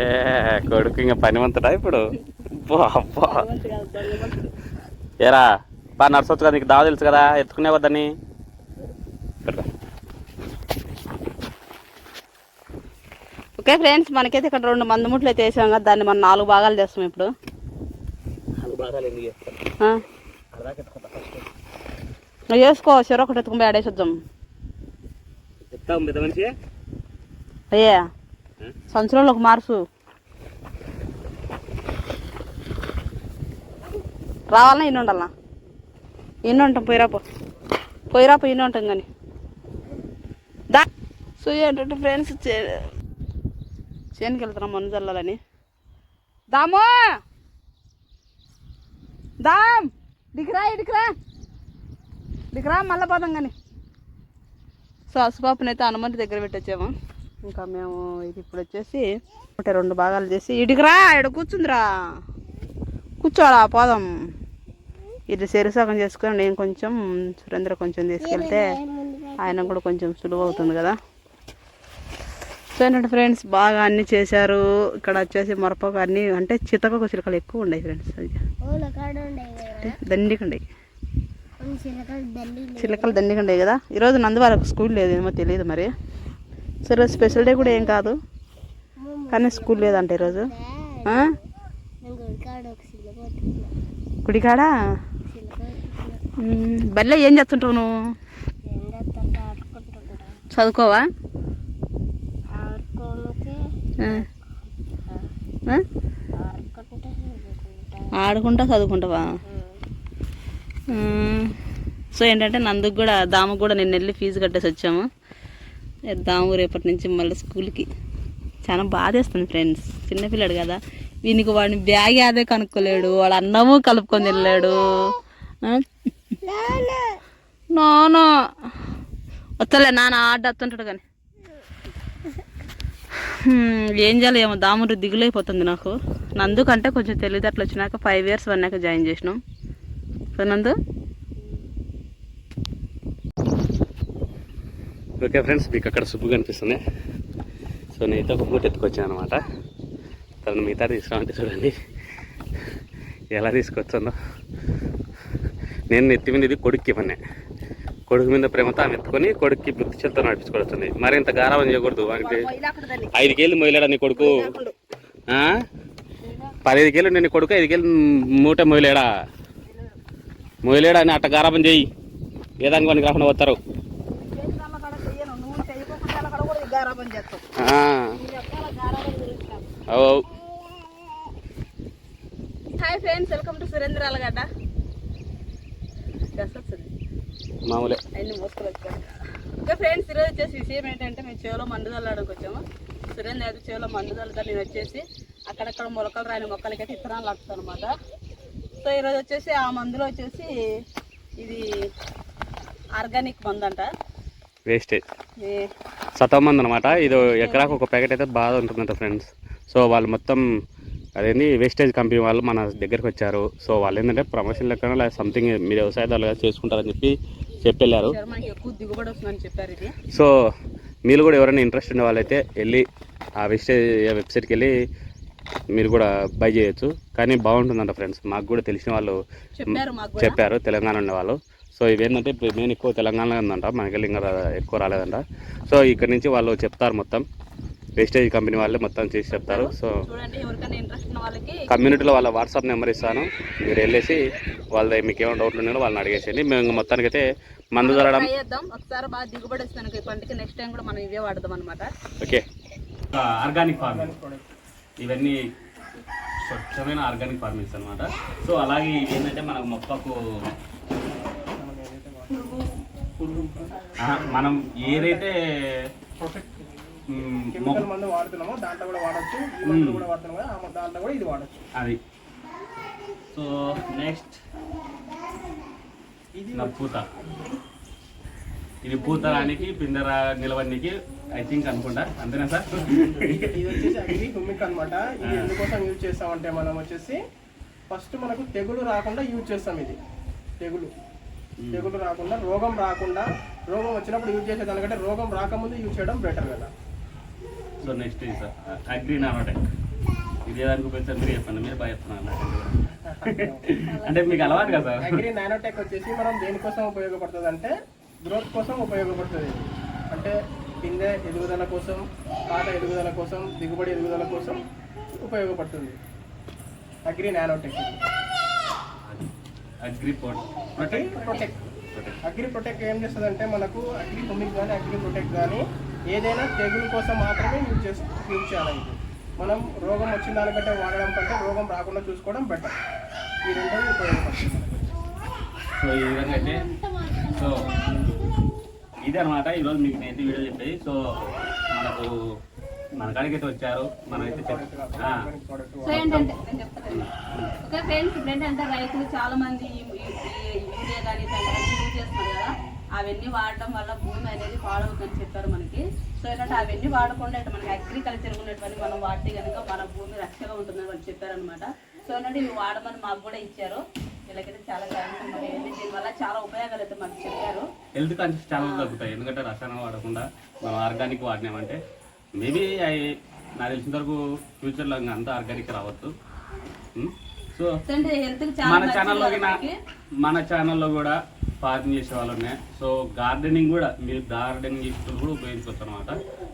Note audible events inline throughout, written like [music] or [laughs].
ఏ కొడుకు ఇంకా పనివంతుడా ఇప్పుడు? అబ్బా, ఏరా బా నడుచొచ్చు కదా నీకు దావ తెలుసు కదా ఎత్తుకునే వద్దని. ఓకే ఫ్రెండ్స్ మనకైతే ఇక్కడ రెండు మంది ముట్లు అయితే వేసాం కదా దాన్ని మనం నాలుగు భాగాలు చేస్తాం ఇప్పుడు. చేసుకో చెర ఒకటి ఎత్తుకుని ఆడేసొద్దాం. అయ్యా. సంవత్సరంలో ఒక మార్సు రావాలన్నా ఇన్ని ఉండాలనా ఇన్ని ఉంటాం పోయిరాపో పోయిరాపో ఇన్ని ఉంటాం కానీ దా. సో ఏంటంటే ఫ్రెండ్స్ చేనుకి వెళ్తున్నాం మొన్న చల్లాలని. దామో! దామ్ దిగిరా ఇడికిరా దిగిరా మళ్ళా పోదాం కానీ సో అసుపాపనైతే హనుమంతి దగ్గర పెట్టొచ్చాము. ఇంకా మేము ఇది ఇప్పుడు వచ్చేసి ఒకటి రెండు భాగాలు చేసి ఇడికిరా ఇక్కడ కూర్చుందిరా. కూర్చోడా పోదాం. ఇది శరీసగం చేసుకొని నేను కొంచెం సురేంద్ర కొంచెం తీసుకెళ్తే ఆయన కూడా కొంచెం సులువు అవుతుంది కదా. సో ఏంటంటే ఫ్రెండ్స్ బాగా అన్ని చేశారు. ఇక్కడ వచ్చేసి మిరపకు అన్ని అంటే చితక చిలకలు ఎక్కువ ఉన్నాయి ఫ్రెండ్స్. ఉన్నాయి చిలకలు ఉన్నాయి కదా. ఈరోజు నందు వాళ్ళకి స్కూల్ లేదు ఏమో తెలియదు మరి. సో ఈరోజు స్పెషల్ డే కూడా ఏం కాదు. కానీ స్కూల్ లేదంట ఈరోజు. గుడికాడ? గుడికాడా బల్లె ఏం చేస్తుంటావు నువ్వు? చదువుకోవా? ఆడుకుంటా చదువుకుంటావా? సో ఏంటంటే నందుకు కూడా దాముకు కూడా నిన్న వెళ్ళి ఫీజు కట్టేసి వచ్చాము. వేద్దాము రేపటి నుంచి మళ్ళీ స్కూల్కి. చాలా బాధేస్తుంది ఫ్రెండ్స్. చిన్నపిల్లాడు కదా. వీనికి వాడిని బ్యాగ్ అదే కనుక్కోలేడు. వాడు అన్నము కలుపుకొని వెళ్ళాడు నానా. వస్తలే నాన్న ఆడ వస్తుంటాడు కానీ. ఏం చేయాలి ఏమో. దాముడు దిగులైపోతుంది నాకు. నందుకంటే కొంచెం తెలివితేటలు వచ్చినాక ఫైవ్ ఇయర్స్ వన్నాక జాయిన్ చేసినాం. సో నందు? ఓకే ఫ్రెండ్స్ మీకు అక్కడ సుబ్బు కనిపిస్తుంది సో నేనైతే ఒక మూట ఎత్తుకొచ్చాను అనమాట తను మిగతా తీసుకురామంటే చూడండి. ఎలా తీసుకొచ్చానో. నేను నెత్తి మీద ఇది కొడుక్కి ఇవ్వనే. కొడుకు మీద ప్రేమతో ఆమె ఎత్తుకొని కొడుక్కి బుద్ధి చేతితో నడిపించుకోవచ్చు మరి ఇంత గారాబం చేయకూడదు. వానికి ఐదు కేళ్ళు మొయ్యలేడా నీ కొడుకు. ఆ? పదిహేను కేళ్ళు నేను కొడుకు ఐదు కేళ్ళు మూట మొయ్యలేడా? మొయ్యలేడా అని అట్ట గారాబం చేయి. ఏదానికి వానికి రాకుండా పోతారు ఆ. అవు అవు. Hi friends welcome to Surendra Allagadda మామూలే. అన్ని మోసుకొని ఓకే ఫ్రెండ్స్ ఈరోజు వచ్చేసి విషయం ఏంటంటే మేము చెవిలో మందు చల్లడానికి వచ్చాము. సురేంద్ర అయితే చెవిలో మందు చల్లుతా నేను వచ్చేసి అక్కడక్కడ మొలకలు రాని మొక్కలకైతే ఇత్తనాలు లాగుతాను అనమాట సో ఈరోజు వచ్చేసి ఆ మందులో వచ్చేసి ఇది ఆర్గానిక్ మందు అంట వేస్టేజ్ ఈ- సతం మంది అనమాట ఇది ఎకరాకు ఒక ప్యాకెట్ అయితే బాగా ఉంటుందంట ఫ్రెండ్స్. సో వాళ్ళు మొత్తం అదేంటి వేస్టేజ్ కంపెనీ వాళ్ళు మన దగ్గరికి వచ్చారు. సో వాళ్ళు ఏంటంటే ప్రమోషన్ లెక్కన లేదా సంథింగ్ మీరు వ్యవసాయదారులుగా చేసుకుంటారని చెప్పి చెప్పి వెళ్ళారు సార్ మనకి ఎక్కువ దిగుబడి వస్తుందని చెప్పారు ఇది. సో మీరు కూడా ఎవరైనా ఇంట్రెస్ట్ ఉన్న వాళ్ళైతే వెళ్ళి ఆ వేస్టేజ్ వెబ్సైట్కి వెళ్ళి మీరు కూడా బై చేయొచ్చు. కానీ బాగుంటుందంట ఫ్రెండ్స్. మాకు కూడా తెలిసిన వాళ్ళు చెప్పారు తెలంగాణ ఉండే వాళ్ళు. సో ఇవేంటంటే ఇప్పుడు మెయిన్ ఎక్కువ తెలంగాణలో ఉందంట మనకెళ్ళి ఇంకా ఎక్కువ రాలేదంట. సో ఇక్కడ నుంచి వాళ్ళు చెప్తారు మొత్తం. వేస్టేజ్ కంపెనీ వాళ్ళే మొత్తం చేసి చెప్తారు. సో చూడండి ఎవరికైనా ఇంట్రెస్ట్ ఉన్న వాళ్ళకి కమ్యూనిటీలో వాళ్ళ వాట్సాప్ నెంబర్ ఇస్తాను. మీరు వెళ్ళేసి వాళ్ళ మీకు ఏమైనా డౌట్లు ఉన్నాయో వాళ్ళని అడిగేసేయండి. మేము ఇంకా మొత్తానికైతే మందు చేద్దాం. ఒకసారి బాగా దిగుబడి ఈ పంటకి నెక్స్ట్ టైం కూడా మనం ఇవే వాడదాం అనమాట ఓకే. ఆర్గానిక్ ఫార్మింగ్ ఇవన్నీ స్వచ్ఛమైన ఆర్గానిక్ ఫార్మింగ్స్ అనమాట సో అలాగే ఏంటంటే మనకు మొక్కకు మనం ఏదైతే మందు వాడుతున్నామో దాంట్లో కూడా వాడచ్చు ఈ మందు కూడా వాడుతున్నాం కదా ఆ మ- దాంట్లో కూడా ఇది వాడచ్చు. అది. సో నెక్స్ట్ ఇది నా పూత. ఇది పూత రానికి పిందర నిలవడానికి ఐ థింక్ అనుకుంటా. అంతేనా సార్? ఇది వచ్చేసి అగ్రి హుమిక్ అనమాట ఇది ఎందుకోసం యూజ్ చేస్తామంటే మనం వచ్చేసి ఫస్ట్ మనకు తెగులు రాకుండా యూజ్ చేస్తాం ఇది. తెగులు. తెగులు రాకుండా రోగం రాకుండా రోగం వచ్చినప్పుడు యూజ్ చేసేదానికంటే రోగం రాకముందు యూజ్ చేయడం బెటర్ కదా. సో నెక్స్ట్ ఇది సార్ అగ్రి నానోటెక్ ఇదే దానికి ఉపయోగించారు మీరు చెప్పండి మీరు బాగా చెప్తున్నారు. [laughs] అంటే మీకు అలవాటు కదా? అగ్రి నానోటెక్ వచ్చేసి మనం దేనికోసం ఉపయోగపడుతుంది అంటే గ్రోత్ కోసం ఉపయోగపడుతుంది. అంటే పిందె ఎదుగుదల కోసం కాట ఎదుగుదల కోసం దిగుబడి ఎదుగుదల కోసం ఉపయోగపడుతుంది. Agri nanotech agri agri protect agri protect ఏం చేస్తుంది అంటే మనకు అగ్రి హుమిక్ కానీ అగ్రి ప్రొటెక్ట్ కానీ ఏదైనా తెగులు కోసం మాత్రమే యూజ్ చేసి యూజ్ చేయాలి. మనం రోగం వచ్చిన దానికంటే వాడడం కంటే రోగం రాకుండా చూసుకోవడం బెటర్ ఈ రెండు ఉపయోగపడుతుంది. సో ఈ విధంగా అయితే సో ఇదే అనమాట ఈరోజు మీకు నేను వీడియో చెప్పేది. సో మనకు మన కాడికి అయితే వచ్చారు. మనమైతే సో ఏంటంటే ఓకే ఫ్రెండ్స్ ఇప్పుడు ఏంటంటే రైతులు చాలా మంది యూరియా కానీ యూజ్ చేస్తున్నారు కదా. అవన్నీ వాడటం వల్ల భూమి అనేది పాడవుతుందని చెప్పారు మనకి. సో ఏంటంటే అవన్నీ వాడకుండా మనకి అగ్రికల్చర్ ఉన్నటువంటి మనం వాడితే కనుక మన భూమి రక్షగా ఉంటుందని వాళ్ళు చెప్పారనమాట సో ఏంటంటే ఇవి వాడమని మాకు కూడా ఇచ్చారు. వీళ్ళకైతే చాలా థ్యాంక్స్ ఇవన్నీ దీనివల్ల చాలా ఉపయోగాలు అయితే మాకు చెప్పారు. హెల్త్ కాన్షియస్ చాలా తగ్గుతాయి. ఎందుకంటే రసాయనం వాడకుండా మనం ఆర్గానిక్ వాడినామంటే మేబీ అవి నాకు తెలిసిన వరకు ఫ్యూచర్లో ఇంకా అంతా ఆర్గానిక్ రావచ్చు? సో మన ఛానల్లో. మన ఛానల్లో కూడా ఫార్మింగ్ చేసే వాళ్ళు ఉన్నాయి. సో గార్డెనింగ్ కూడా మీరు గార్డెనింగ్ చేసేటప్పుడు కూడా ఉపయోగించుకోవచ్చు అనమాట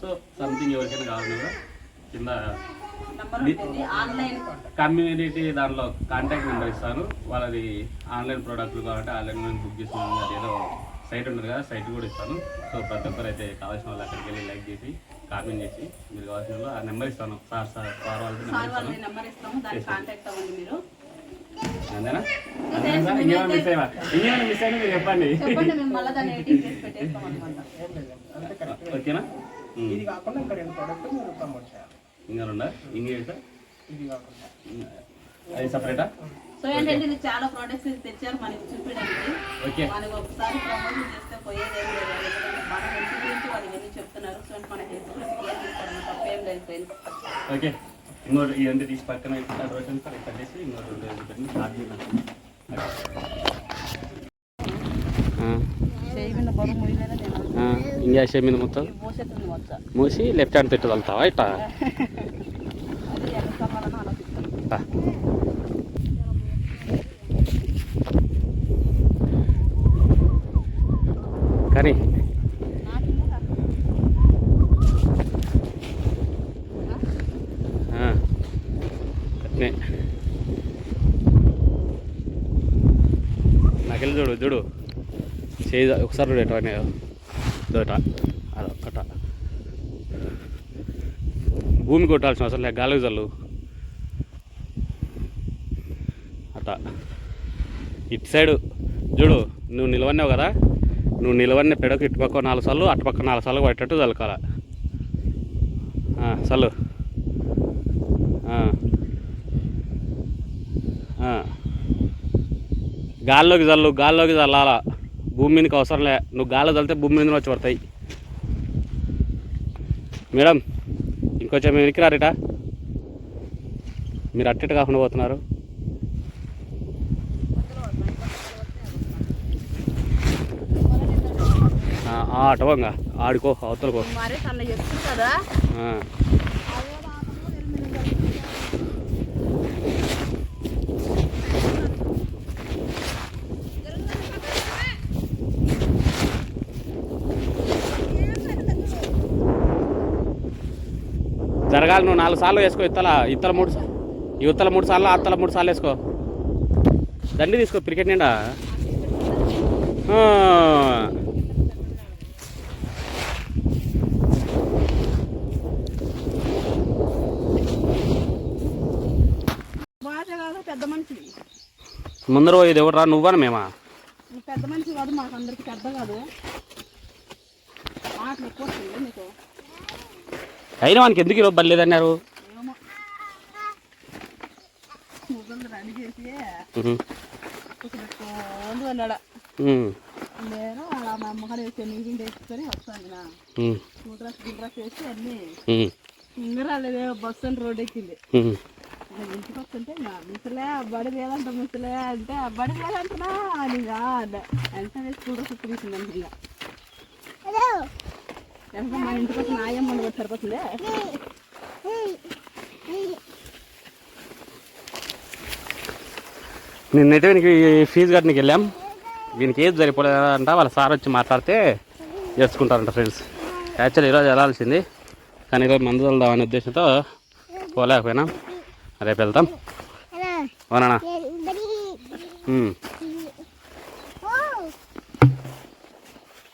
సో సంథింగ్ ఎవరికైనా కావాలన్నా కూడా కింద కమ్యూనిటీ దాంట్లో కాంటాక్ట్ నెంబర్ ఇస్తాను. వాళ్ళది ఆన్లైన్ ప్రోడక్ట్లు కావాలంటే ఆన్లైన్ బుక్ చేసుకున్నాను అది ఏదో సైట్ ఉంటుంది కదా సైట్ కూడా ఇస్తాను. సో ప్రతి ఒక్కరు అయితే కావాల్సిన వాళ్ళు అక్కడికి వెళ్ళి లైక్ చేసి కామెంట్ చేసి మీరు కావాల్సిన వాళ్ళు ఆ నెంబర్ ఇస్తాను. సార్ సార్ సార్ వాళ్ళకి నెంబర్ ఇస్తాను. దానికి కాంటాక్ట్ అవ్వండి మీరు. అంతేనా ఇంకేమైనా మిస్ అయ్యా ఇంకేమైనా మిస్ అయినా మీరు చెప్పండి. చెప్పండి మేము మళ్ళీ దాన్ని ఎడిటింగ్ చేసి పెట్టేస్తాం అనమాట ఏం లేదు అంతే కరెక్ట్ ఓకేనా? ఉం. ఇది కాకుండా ఇంకా రెండు ప్రోడక్ట్ మీరు ప్రమోట్ చేయాలి. ఇంకా రెండా? ఇంకేంటి సార్? ఇది కాకుండా. అది సపరేటా సో ఏంటంటే ఇది చాలా ప్రోడక్ట్స్ తెచ్చారు మనకి చూపించడానికి ఓకే మనకి ఒకసారి ప్రమోషన్ చేస్తే పోయేది లేదు. మన హెల్త్ గురించి వాళ్ళు ఇవన్నీ చెప్తున్నారు. సో మన హెల్త్ గురించి కేర్ తీసుకోవడం తప్పేం లేదు ఫ్రెండ్స్ ఓకే ఇంకోటి ఇదంతా తీసి పక్కన రోజు సార్ ఇక్కడ చేసి ఇంకోటి చేద్దాం చేయి మీద ఇంకా మొత్తం? మూసి లెఫ్ట్ హ్యాండ్ తిట్టు వెళ్తావా ఇట్లా [laughs] అది ఎక్కడ కావాలని ఆలోచిస్తాను రా. కానీ అట్నే. నాకెళ్ళి చూడు చూడు. చేయి ఒకసారి చూడు ఎటువంటి దోట అదొక్కట. భూమి కొట్టాల్సిన అవసరం లేక గాలి చల్లు అట్ట. ఇటు సైడు చూడు నువ్వు నిలవన్నావు కదా? నువ్వు నిలవన్న పెడకు ఇటు పక్క నాలుగు సార్లు అటుపక్క నాలుగు సార్లు పట్టేట్టు చలకాల చల్లు. గాల్లోకి చల్లు గాల్లోకి చల్లాల. భూమి మీదకి అవసరం లే. నువ్వు గాల్లో చల్లితే భూమి మీద వచ్చి పడతాయి. మేడం ఇంకొంచెం వెనక్కి రారిట. మీరు అట్టిట కాకుండా పోతున్నారు ఆ, ఆ అటవంగా ఆడుకో అవతలకో. జరగాలి నువ్వు నాలుగు సార్లు వేసుకో ఇత్తల ఇత్తల మూడు ఉత్తల మూడు సార్లు అత్తల మూడు సార్లు వేసుకో. దండి తీసుకో క్రికెట్ నిండా ఆ. బాధ కాదు పెద్ద మనిషివి ముందర పోయేది ఎవరు రా నువ్వా మేమా? పెద్ద మనిషి కాదు మాకు అందరికి పెద్ద కాదు. అయినా వానికి ఎందుకు ఈరోజు బలేదన్నారు నేను అలా మా అమ్మగారు వేసి నీళ్ళు వేసుకొని వస్తాను వేసి అన్నీ బస్సు అని రోడ్ ఎక్కింది. నేను ఇంటికి వస్తుంటే నా ముసలే అబ్బాడు లేదంట ముసలే అంటే అబ్బాడు లేదంటున్నా అని ఎంత వెంటనే స్కూటర్ చుట్టుకుంటుందండి ఇక. ఎంత మా ఇంటికి వచ్చిన ఆయమ్మ ఉండబట్టి సరిపోతుందే? నిన్నైతే వీనికి ఫీజు కట్టడానికి వెళ్ళాం. వీనికి ఏది సరిపోలేదంట వాళ్ళ సార్ వచ్చి మాట్లాడితే చేసుకుంటారంట ఫ్రెండ్స్ యాక్చువల్ ఈరోజు వెళ్ళాల్సింది. కానీ ఈరోజు మందు వెళ్దాం అనే ఉద్దేశంతో పోలేకపోయినా. రేపు వెళ్తాం? అవునా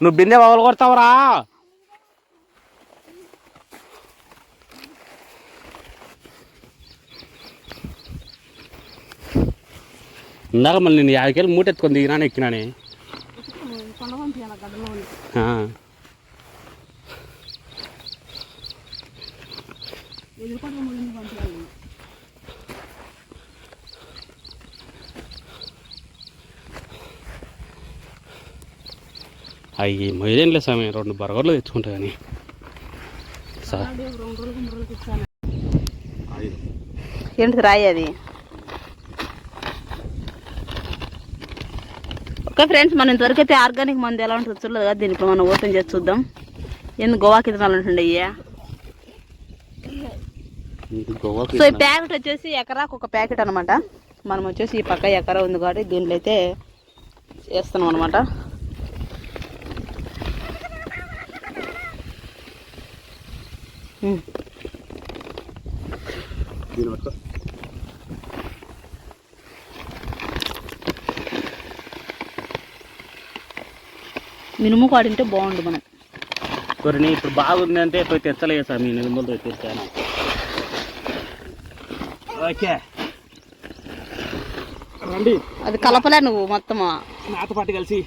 నువ్వు బిందె పగలు కొడతావురా. ఇందాక మళ్ళీ నేను యాభైకేళ్ళు మూట ఎత్తుకొని దిగినాను ఎక్కినానే. ఆ. అయ్యి మొయ్యలేనులే స్వామి రెండు బరగర్లు తెచ్చుకుంటా కానీ. సార్ ఏంటి రాయి అది? ఓకే ఫ్రెండ్స్ మనం ఇంతవరకు అయితే ఆర్గానిక్ మంది ఎలా ఉంటుందో చూడలేదు కదా దీన్ని ఇప్పుడు మనం ఓపెన్ చేసి చూద్దాం. ఎందుకు గోవాకి తినాలి ఉంటుండే సో ఈ ప్యాకెట్ వచ్చేసి ఎకరాకు ఒక ప్యాకెట్ అనమాట మనం వచ్చేసి ఈ పక్క ఎకరా ఉంది కాబట్టి దీంట్లో అయితే వేస్తున్నాం అనమాట దీని పట్టుకో. మినుము కాడింటే బాగుండు మనం కొన్ని ఇప్పుడు బాగుంది అంటే పోయి తెచ్చలేదు స్వామి నిర్మల్ తెచ్చాను. ఓకే. రండి. అది కలపలే నువ్వు మొత్తం నాతో పాటు కలిసి.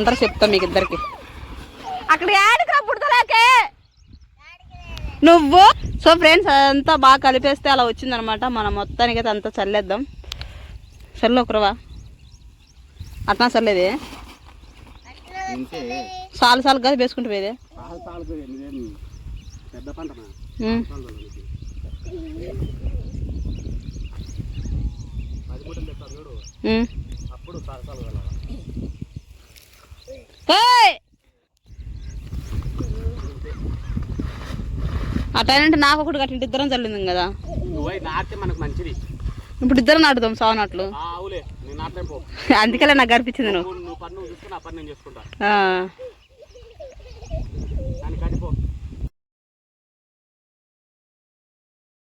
ఉంటారు చెప్తా మీకు ఇద్దరికి అక్కడ పుడతలేకే నువ్వు? సో ఫ్రెండ్స్ అదంతా బాగా కలిపేస్తే అలా వచ్చిందనమాట. మనం మొత్తానికి అయితే అంతా చల్లేద్దాం. చల్లు ఒకరువా అట్లా చల్లేది? సాలు సాలు కలిపి వేసుకుంటూ పోయేది? చాలు చాలు ఇదేం పెద్ద పంట ఉమ్. పది మూటలు తెస్తారు చూడు ఉమ్. అప్పుడు చాలు చాలు వెళ్ళాలి ఏయ్! అట్లనంటే నాకు ఒకటి కట్టింటి ఇద్దరం చల్లింది కదా. మనకు మంచిది. ఇప్పుడు ఇద్దరం నాటుదాం సావు నాట్లు. అందుకలే నాకు కనిపించింది నువ్వు.